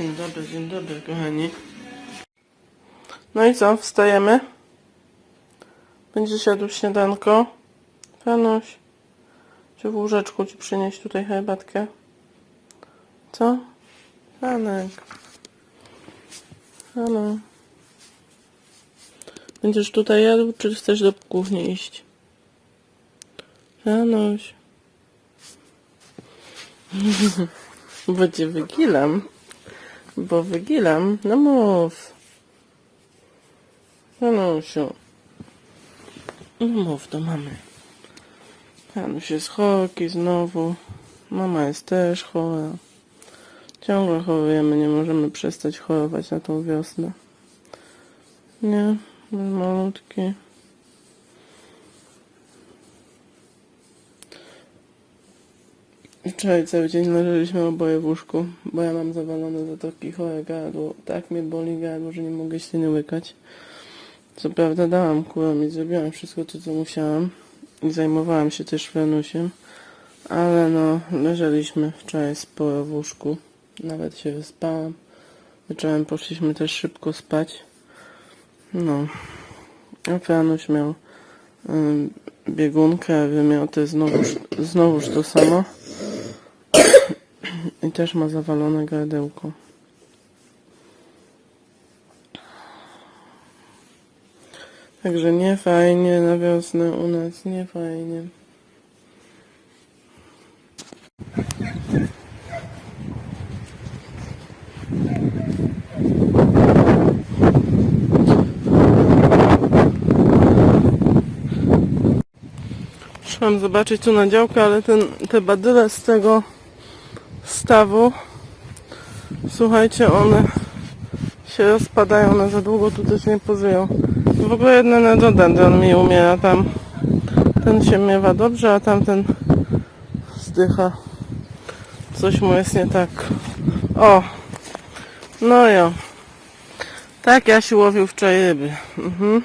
Dzień dobry, dzień dobry, kochani. No i co, wstajemy? Będzie siadł śniadanko. Panuś, czy w łóżeczku ci przynieść tutaj herbatkę? Co? Panek. Halo. Będziesz tutaj jadł, czy chcesz do kuchni iść? Panuś. Bo cię wygilam. Bo wygilam. No mów. Panusiu. No mów do mamy. Panuś jest chory znowu. Mama jest też chora. Ciągle chorujemy, nie możemy przestać chorować na tą wiosnę. Nie, malutki. Wczoraj cały dzień leżeliśmy oboje w łóżku, bo ja mam zawalone zatoki chore gardło. Tak mnie boli gardło, że nie mogę nie łykać. Co prawda dałam kurom i zrobiłam wszystko to, co musiałam. I zajmowałam się też Wenusiem. Ale no, leżeliśmy wczoraj sporo w łóżku. Nawet się wyspałam. Wieczorem poszliśmy też szybko spać. No. A Franuś miał ym, biegunkę, wymioty, znowuż, znowuż to samo. I też ma zawalone gardełko. Także nie fajnie na wiosnę u nas, nie fajnie. Szłam zobaczyć tu na działkę, ale ten, te badyle z tego stawu, słuchajcie, one się rozpadają na za długo, tu też nie pożyją. W ogóle jeden rododendron mi umiera tam. Ten się miewa dobrze, a tamten zdycha. Coś mu jest nie tak. O! No jo. Tak ja się łowił wczoraj ryby. Mhm.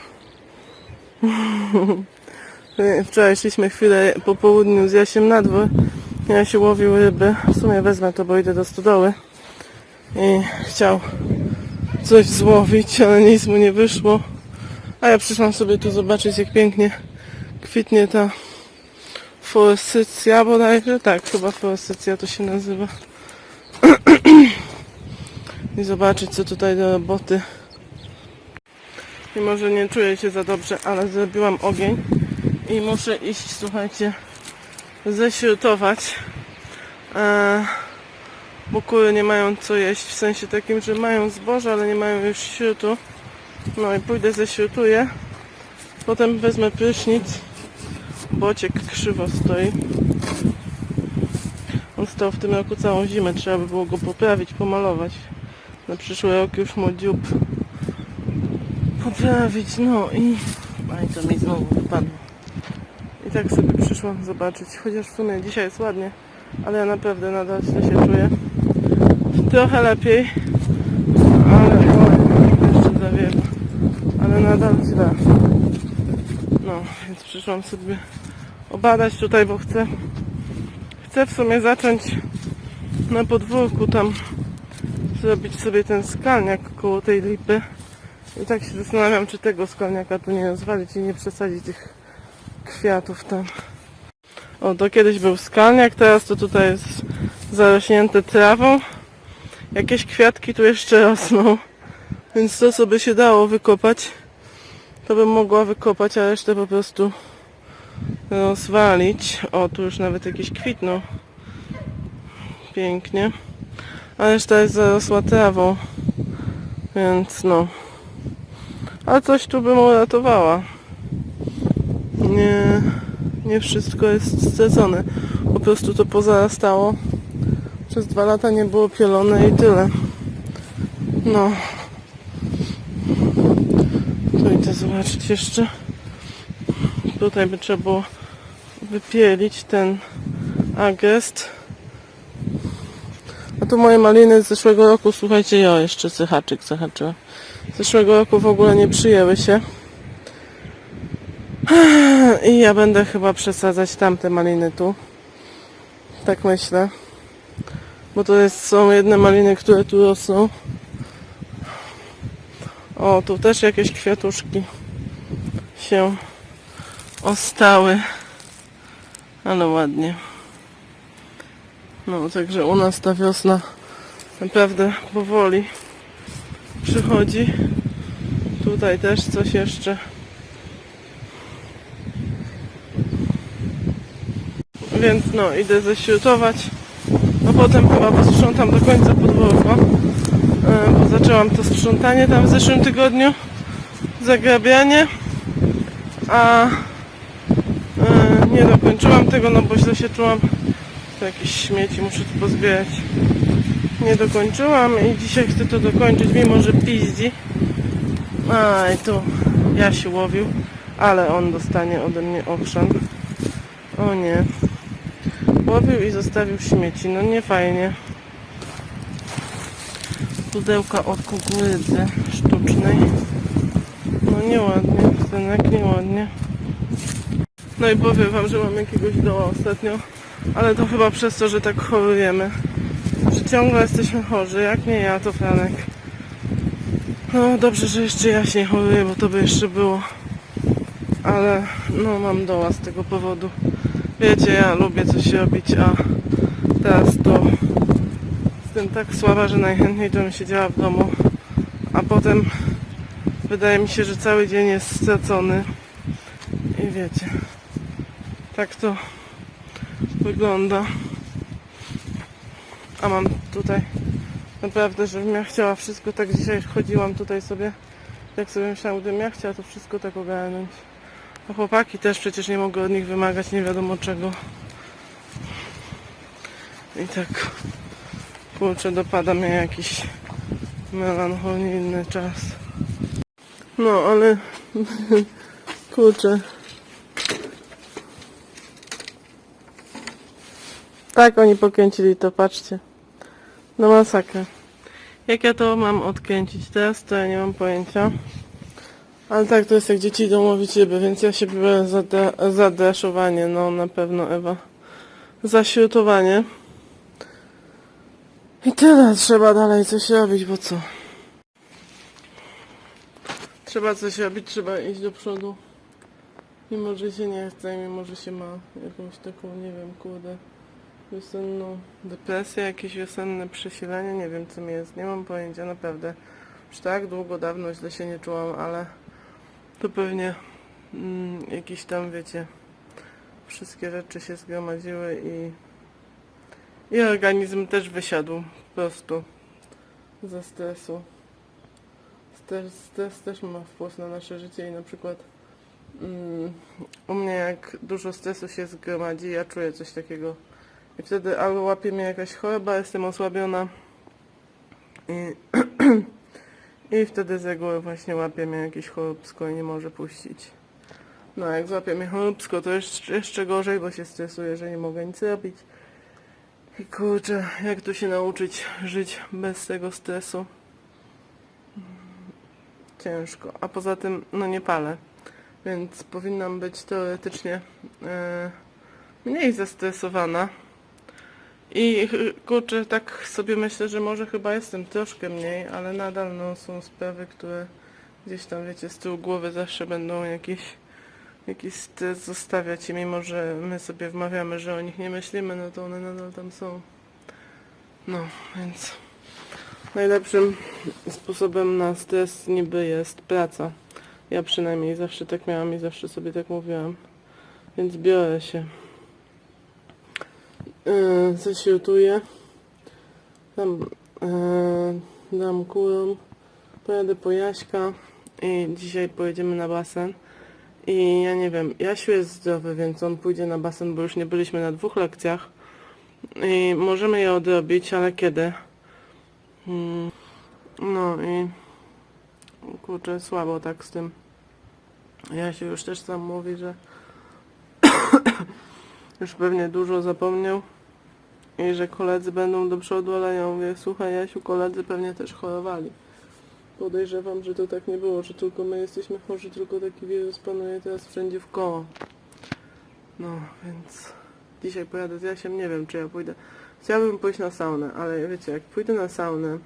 Wczoraj szliśmy chwilę po południu z Jasiem na dwór. Ja się łowił ryby. W sumie wezmę to, bo idę do stodoły. I chciał coś złowić, ale nic mu nie wyszło. A ja przyszłam sobie tu zobaczyć, jak pięknie kwitnie ta forestycja bodajże. Tak, chyba forestycja to się nazywa. I zobaczyć, co tutaj do roboty. Mimo, że nie czuję się za dobrze, ale zrobiłam ogień i muszę iść, słuchajcie, ześrutować. Eee, bo kury nie mają co jeść, w sensie takim, że mają zboże, ale nie mają już śrutu. No i pójdę ześrutuję. Potem wezmę prysznic. Bociek krzywo stoi. On stał w tym roku całą zimę. Trzeba by było go poprawić, pomalować. Na przyszły rok już mu dziób poprawić. No i... Aj, to mi znowu wypadło. Tak sobie przyszłam zobaczyć. Chociaż w sumie dzisiaj jest ładnie. Ale ja naprawdę nadal źle się czuję. Trochę lepiej. Ale oj, jeszcze zawiewa. Ale nadal źle. No, więc przyszłam sobie obadać tutaj, bo chcę chcę w sumie zacząć na podwórku tam zrobić sobie ten skalniak koło tej lipy. I tak się zastanawiam, czy tego skalniaka tu nie rozwalić i nie przesadzić tych kwiatów tam. O, to kiedyś był skalniak, teraz to tutaj jest zarośnięte trawą. Jakieś kwiatki tu jeszcze rosną. Więc to, co by się dało wykopać, to bym mogła wykopać, a resztę po prostu rozwalić. O, tu już nawet jakieś kwitną. Pięknie. A reszta jest zarosła trawą. Więc no. Ale coś tu bym uratowała. Nie, nie wszystko jest stracone. Po prostu to pozarastało. Przez dwa lata nie było pielone i tyle. No. Tu idę zobaczyć jeszcze. Tutaj by trzeba było wypielić ten agest. A tu moje maliny z zeszłego roku, słuchajcie, ja jeszcze sychaczyk zahaczyłem. Z zeszłego roku w ogóle nie przyjęły się. I ja będę chyba przesadzać tamte maliny tu. Tak myślę. Bo to jest, są jedne maliny, które tu rosną. O, tu też jakieś kwiatuszki się ostały. Ale ładnie. No, także u nas ta wiosna naprawdę powoli przychodzi. Tutaj też coś jeszcze. Więc no, idę ześrutować. A potem chyba posprzątam do końca podwórko. E, Bo zaczęłam to sprzątanie tam w zeszłym tygodniu. Zagrabianie. A e, nie dokończyłam tego, no bo źle się czułam. To jakieś śmieci muszę tu pozbierać. Nie dokończyłam i dzisiaj chcę to dokończyć, mimo że piździ. A tu Jasiu łowił, ale on dostanie ode mnie okrzan. O nie. Łowił i zostawił śmieci. No nie fajnie. Pudełka od kukurydzy sztucznej. No nieładnie, synek, nieładnie. No i powiem wam, że mam jakiegoś doła ostatnio, ale to chyba przez to, że tak chorujemy. Że ciągle jesteśmy chorzy, jak nie ja, to Franek. No dobrze, że jeszcze ja się nie choruję, bo to by jeszcze było. Ale no mam doła z tego powodu. Wiecie, ja lubię coś robić, a teraz to jestem tak słaba, że najchętniej to bym siedziała w domu. A potem wydaje mi się, że cały dzień jest stracony. I wiecie, tak to wygląda. A mam tutaj naprawdę, żebym ja chciała wszystko tak dzisiaj chodziłam tutaj sobie, jak sobie myślałam, gdybym ja chciała to wszystko tak ogarnąć. A chłopaki też przecież nie mogę od nich wymagać nie wiadomo czego. I tak kurczę dopada mnie jakiś melancholijny czas. No ale kurczę. Tak oni pokręcili to, patrzcie. No masakra. Jak ja to mam odkręcić teraz, to ja nie mam pojęcia. Ale tak, to jest jak dzieci idą łowić ryby, więc ja się biorę za, de- no na pewno Ewa. Za śrutowanie. I tyle, trzeba dalej coś robić, bo co? Trzeba coś robić, trzeba iść do przodu. Mimo, że się nie chce, mimo, że się ma jakąś taką, nie wiem, kurde, wiosenną depresję, jakieś wiosenne przesilenie, nie wiem co mi jest, nie mam pojęcia, naprawdę. Już tak długo, dawno źle się nie czułam, ale to pewnie mm, jakieś tam, wiecie, wszystkie rzeczy się zgromadziły i, i organizm też wysiadł po prostu ze stresu. Stres, stres też ma wpływ na nasze życie i na przykład mm, u mnie jak dużo stresu się zgromadzi, ja czuję coś takiego i wtedy albo łapie mnie jakaś choroba, jestem osłabiona i, i wtedy z reguły właśnie łapie mnie jakieś choróbsko i nie może puścić. No jak złapie mnie choróbsko, to jeszcze, jeszcze gorzej, bo się stresuję, że nie mogę nic robić. I kurczę, jak tu się nauczyć żyć bez tego stresu? Ciężko. A poza tym, no nie palę, więc powinnam być teoretycznie e, mniej zestresowana. I kurczę, tak sobie myślę, że może chyba jestem troszkę mniej, ale nadal no, są sprawy, które gdzieś tam, wiecie, z tyłu głowy zawsze będą jakieś, jakiś stres zostawiać i mimo, że my sobie wmawiamy, że o nich nie myślimy, no to one nadal tam są. No, więc najlepszym sposobem na stres niby jest praca. Ja przynajmniej zawsze tak miałam i zawsze sobie tak mówiłam. Więc biorę się yy, ześrutuję. Dam, yy, dam kurom. Pojadę po Jaśka i dzisiaj pojedziemy na basen. I ja nie wiem, Jasiu jest zdrowy, więc on pójdzie na basen, bo już nie byliśmy na dwóch lekcjach. I możemy je odrobić, ale kiedy? Mm, No i kurczę, słabo tak z tym. Jasiu już też sam mówi, że już pewnie dużo zapomniał i że koledzy będą do przodu, ale ja mówię, słuchaj Jasiu, koledzy pewnie też chorowali. Podejrzewam, że to tak nie było, że tylko my jesteśmy chorzy, tylko taki wirus panuje teraz wszędzie w koło. No, więc dzisiaj pojadę z Jasiem, nie wiem czy ja pójdę Chciałabym pójść na saunę, ale wiecie, jak pójdę na saunę,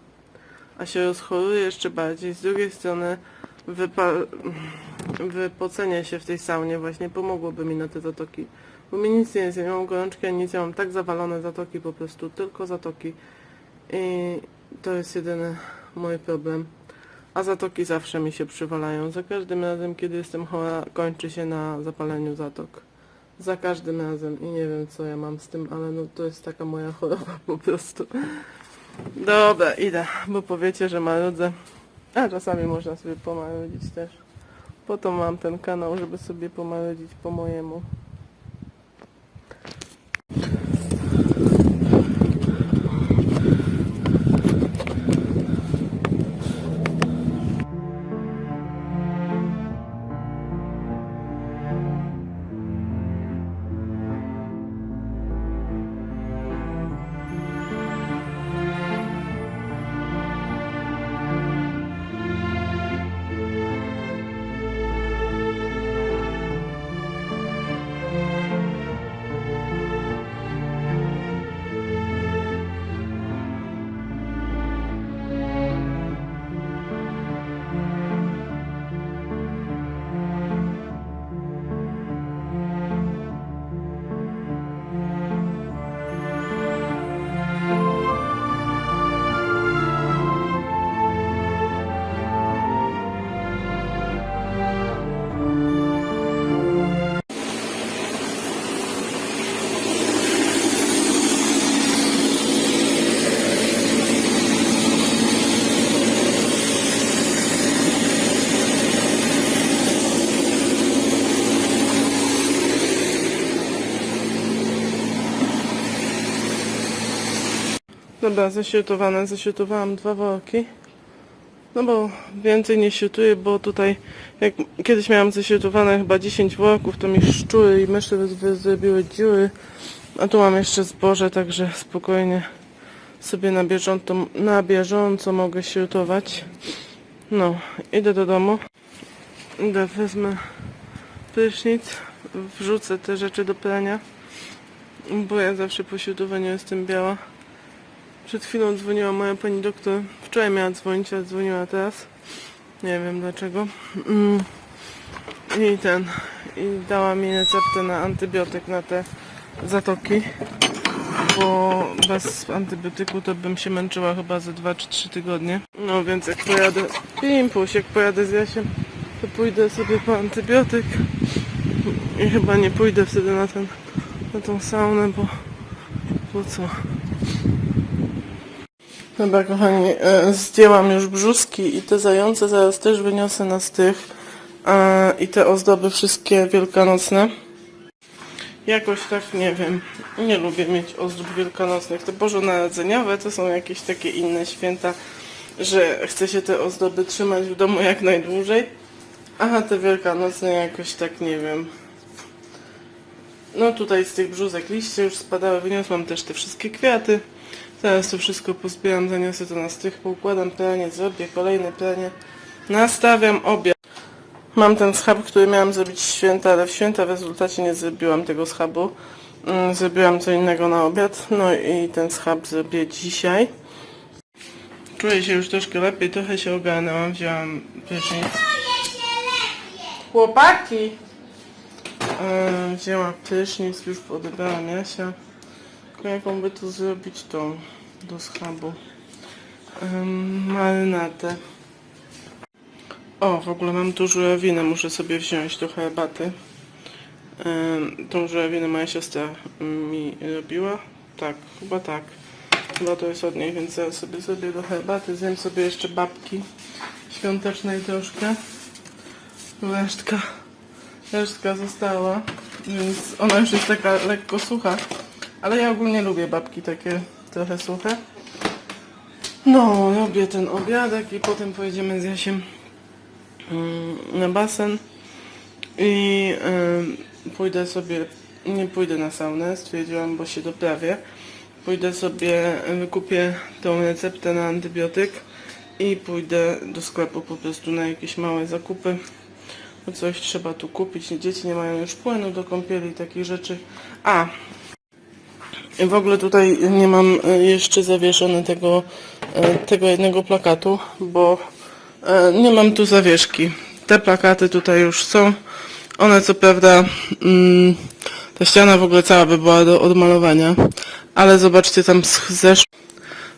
a się rozchoruję jeszcze bardziej, z drugiej strony wypa- wypocenie się w tej saunie właśnie pomogłoby mi na te zatoki. Bo mi nic nie jest, ja gorączki ani nic, ja mam tak zawalone zatoki po prostu, tylko zatoki. I to jest jedyny mój problem. A zatoki zawsze mi się przywalają. Za każdym razem, kiedy jestem chora, kończy się na zapaleniu zatok. Za każdym razem i nie wiem co ja mam z tym, ale no to jest taka moja choroba po prostu. Dobra, idę, bo powiecie, że marudzę. A czasami można sobie pomarudzić też. Po to mam ten kanał, żeby sobie pomarudzić po mojemu. Dobra, zaśrutowane, zaśrutowałam dwa worki. No bo więcej nie śrutuję, bo tutaj jak kiedyś miałam zaśrutowane chyba 10 worków, to mi szczury i myszy zrobiły dziury. A tu mam jeszcze zboże, także spokojnie sobie na bieżąco, na bieżąco mogę śrutować. No, idę do domu. Idę, wezmę prysznic, wrzucę te rzeczy do prania, bo ja zawsze po śrutowaniu jestem biała. Przed chwilą dzwoniła moja pani doktor. Wczoraj miała dzwonić, a dzwoniła teraz. Nie wiem dlaczego. Mm. I ten. I dała mi receptę na antybiotyk na te zatoki. Bo bez antybiotyku to bym się męczyła chyba ze 2 czy 3 tygodnie. No więc jak pojadę. Impuls, jak pojadę z Jasiem, to pójdę sobie po antybiotyk. I chyba nie pójdę wtedy na ten na tą saunę, bo po co? Dobra kochani, e, zdjęłam już brzuski i te zające zaraz też wyniosę na stych e, i te ozdoby wszystkie wielkanocne. Jakoś tak nie wiem, nie lubię mieć ozdób wielkanocnych. Te bożonarodzeniowe to są jakieś takie inne święta, że chce się te ozdoby trzymać w domu jak najdłużej. Aha, te wielkanocne jakoś tak nie wiem. No tutaj z tych brzuzek liście już spadały, wyniosłam też te wszystkie kwiaty. Teraz to wszystko pozbieram, zaniosę to na strych, poukładam pranie, zrobię kolejne pranie. Nastawiam obiad. Mam ten schab, który miałam zrobić święta, ale w święta w rezultacie nie zrobiłam tego schabu. Mm, Zrobiłam co innego na obiad, no i ten schab zrobię dzisiaj. Czuję się już troszkę lepiej, trochę się ogarnęłam, wzięłam prysznic. Chłopaki! E, wzięłam prysznic, już odebrałam Jasia. Tylko jaką by tu zrobić tą do schabu? Ym, marynatę. O, w ogóle mam tu żurawinę, muszę sobie wziąć do herbaty. Ym, tą żurawinę moja siostra mi robiła. Tak, chyba tak. Chyba to jest od niej, więc zaraz sobie zrobię do herbaty. Zjem sobie jeszcze babki świątecznej troszkę. Resztka, resztka została, więc ona już jest taka lekko sucha. Ale ja ogólnie lubię babki takie trochę suche. No, robię ten obiadek i potem pojedziemy z Jasiem mm, na basen i ym, pójdę sobie, nie pójdę na saunę, stwierdziłam, bo się doprawię. Pójdę sobie, wykupię tą receptę na antybiotyk i pójdę do sklepu po prostu na jakieś małe zakupy. Bo coś trzeba tu kupić. Dzieci nie mają już płynu do kąpieli i takich rzeczy. A, w ogóle tutaj nie mam e, jeszcze zawieszone tego, e, tego jednego plakatu, bo e, nie mam tu zawieszki. Te plakaty tutaj już są. One co prawda, mm, ta ściana w ogóle cała by była do odmalowania, ale zobaczcie tam zesz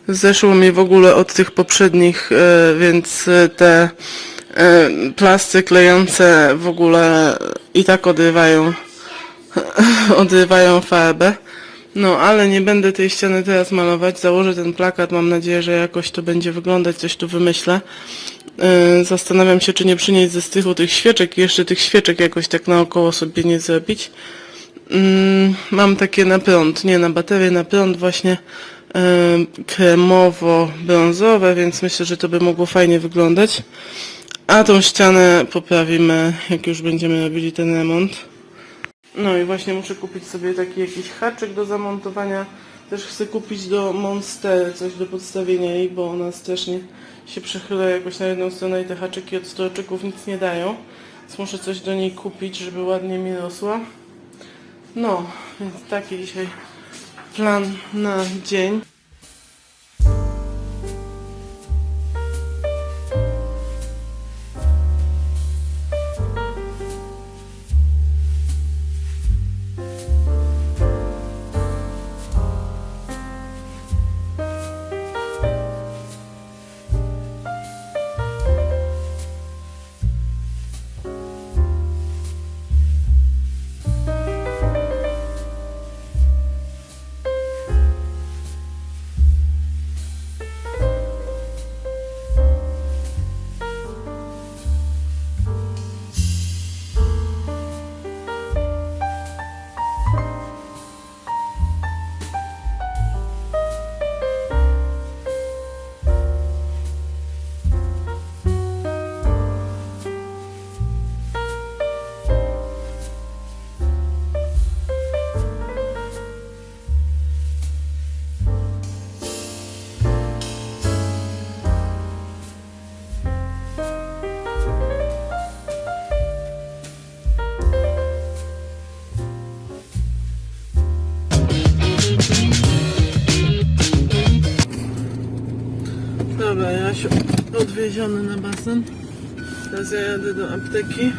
zeszło mi w ogóle od tych poprzednich, więc te plasty klejące w ogóle i tak odrywają odrywają farbę. No, ale nie będę tej ściany teraz malować. Założę ten plakat. Mam nadzieję, że jakoś to będzie wyglądać. Coś tu wymyślę. Yy, zastanawiam się, czy nie przynieść ze strychu tych świeczek i jeszcze tych świeczek jakoś tak naokoło sobie nie zrobić. Mm, mam takie na prąd, nie na baterię, na prąd właśnie yy, kremowo-brązowe, więc myślę, że to by mogło fajnie wyglądać. A tą ścianę poprawimy, jak już będziemy robili ten remont. No i właśnie muszę kupić sobie taki jakiś haczyk do zamontowania. Też chcę kupić do Monstery coś do podstawienia jej, bo ona strasznie się przechyla jakoś na jedną stronę i te haczyki od stroczyków nic nie dają. Więc muszę coś do niej kupić, żeby ładnie mi rosła. No, więc taki dzisiaj plan na dzień. Odwieziony na basen. Teraz ja jadę do apteki.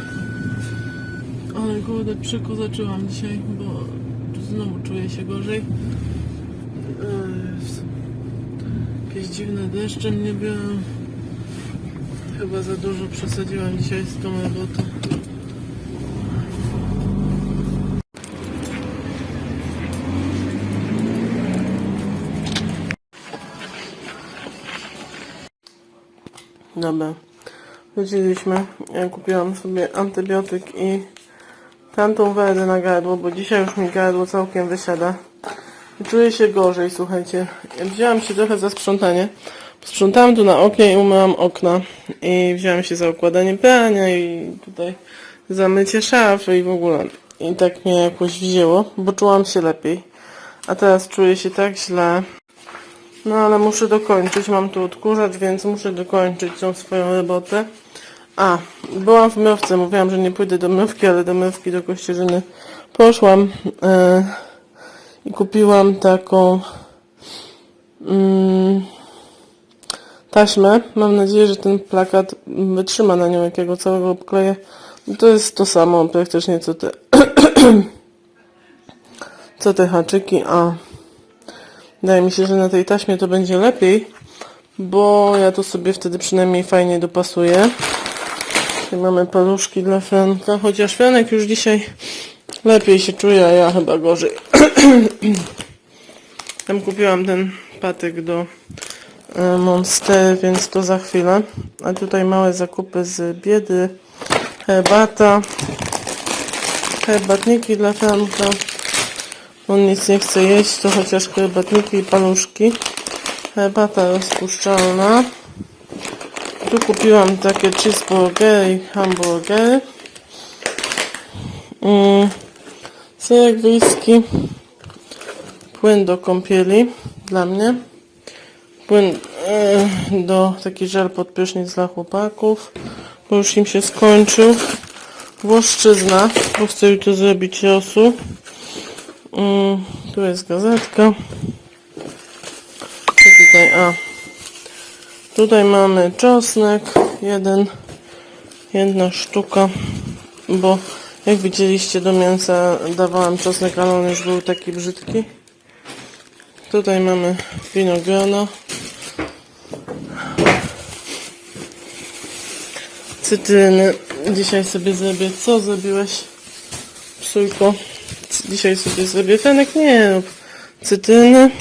Ale kurde, przykozaczyłam dzisiaj, bo znowu czuję się gorzej. Jakieś dziwne deszcze mnie biorą. Chyba za dużo przesadziłam dzisiaj z tą robotą. Dobra. Wróciliśmy. Ja kupiłam sobie antybiotyk i tamtą wedę na gardło, bo dzisiaj już mi gardło całkiem wysiada. I czuję się gorzej, słuchajcie. Ja wzięłam się trochę za sprzątanie. Sprzątałam tu na oknie i umyłam okna. I wzięłam się za układanie prania i tutaj za mycie szafy i w ogóle. I tak mnie jakoś wzięło, bo czułam się lepiej. A teraz czuję się tak źle. No ale muszę dokończyć, mam tu odkurzacz, więc muszę dokończyć tą swoją robotę. A, byłam w myłówce, mówiłam, że nie pójdę do myłówki, ale do myłówki do Kościerzyny poszłam e, i kupiłam taką mm, taśmę. Mam nadzieję, że ten plakat wytrzyma na nią, jak ja go całego obkleję. To jest to samo praktycznie co te co te haczyki, a Wydaje mi się, że na tej taśmie to będzie lepiej, bo ja to sobie wtedy przynajmniej fajnie dopasuję. Tutaj mamy paluszki dla Franka, chociaż Franek już dzisiaj lepiej się czuje, a ja chyba gorzej. Tam kupiłam ten patyk do e, Monster, więc to za chwilę. A tutaj małe zakupy z biedy, herbata, herbatniki dla Franka. On nic nie chce jeść, to chociaż herbatniki i paluszki. Herbata rozpuszczalna. Tu kupiłam takie cheeseburgery i hamburgery. Mm, serek. Płyn do kąpieli dla mnie. Płyn e, do taki żel pod prysznic dla chłopaków. Bo już im się skończył. Włoszczyzna, bo chcę jutro zrobić rosół. Mm, tu jest gazetka. Co tutaj? A. Tutaj mamy czosnek. Jeden. Jedna sztuka. Bo jak widzieliście do mięsa dawałam czosnek, ale on już był taki brzydki. Tutaj mamy winogrona. Cytryny. Dzisiaj sobie zrobię. Co zrobiłeś? Psujko. Dzisiaj sobie zrobię fenek. Nie rób. Cytryny.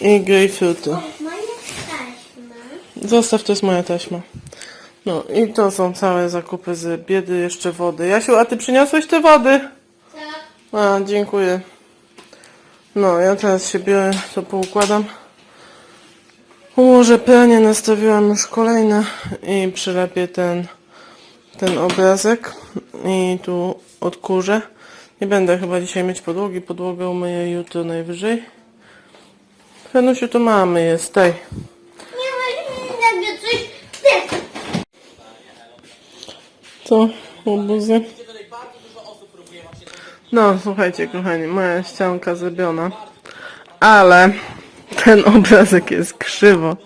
I grejpfruty. Zostaw, to jest moja taśma. No i to są całe zakupy z biedy, jeszcze wody. Jasiu, a ty przyniosłeś te wody? Tak. A, dziękuję. No, ja teraz się biorę, to poukładam. Ułożę pranie, nastawiłam już kolejne i przylepię ten, ten obrazek i tu odkurzę. Nie będę chyba dzisiaj mieć podłogi, podłogę umyję jutro najwyżej. Fenusiu, to mamy jest, tej. Nie ma mnie coś. Ty. Co? Obuzy? No, słuchajcie, kochani, moja ścianka zrobiona, ale ten obrazek jest krzywo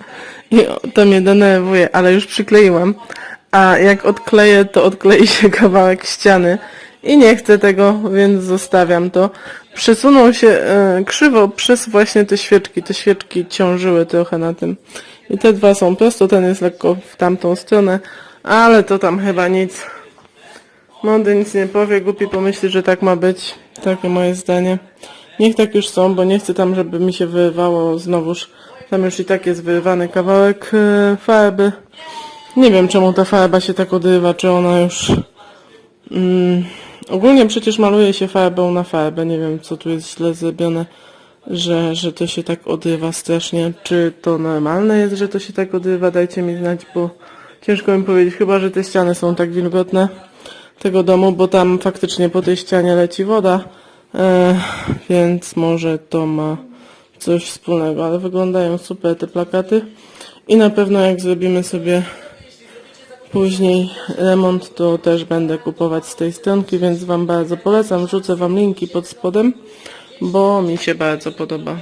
i to mnie denerwuje, ale już przykleiłam, a jak odkleję, to odklei się kawałek ściany i nie chcę tego, więc zostawiam to. Przesunął się e, krzywo przez właśnie te świeczki, te świeczki ciążyły trochę na tym. I te dwa są prosto, ten jest lekko w tamtą stronę, ale to tam chyba nic. Mądry nic nie powie, głupi pomyśli, że tak ma być. Takie moje zdanie. Niech tak już są, bo nie chcę tam, żeby mi się wyrywało znowuż. Tam już i tak jest wyrywany kawałek e, farby. Nie wiem, czemu ta farba się tak odrywa, czy ona już... Mm, ogólnie przecież maluje się farbą na farbę. Nie wiem, co tu jest źle zrobione, że, że to się tak odrywa strasznie. Czy to normalne jest, że to się tak odrywa? Dajcie mi znać, bo ciężko mi powiedzieć. Chyba, że te ściany są tak wilgotne tego domu, bo tam faktycznie po tej ścianie leci woda, więc może to ma coś wspólnego, ale wyglądają super te plakaty i na pewno jak zrobimy sobie później remont, to też będę kupować z tej stronki, więc Wam bardzo polecam, rzucę Wam linki pod spodem, bo mi się bardzo podoba.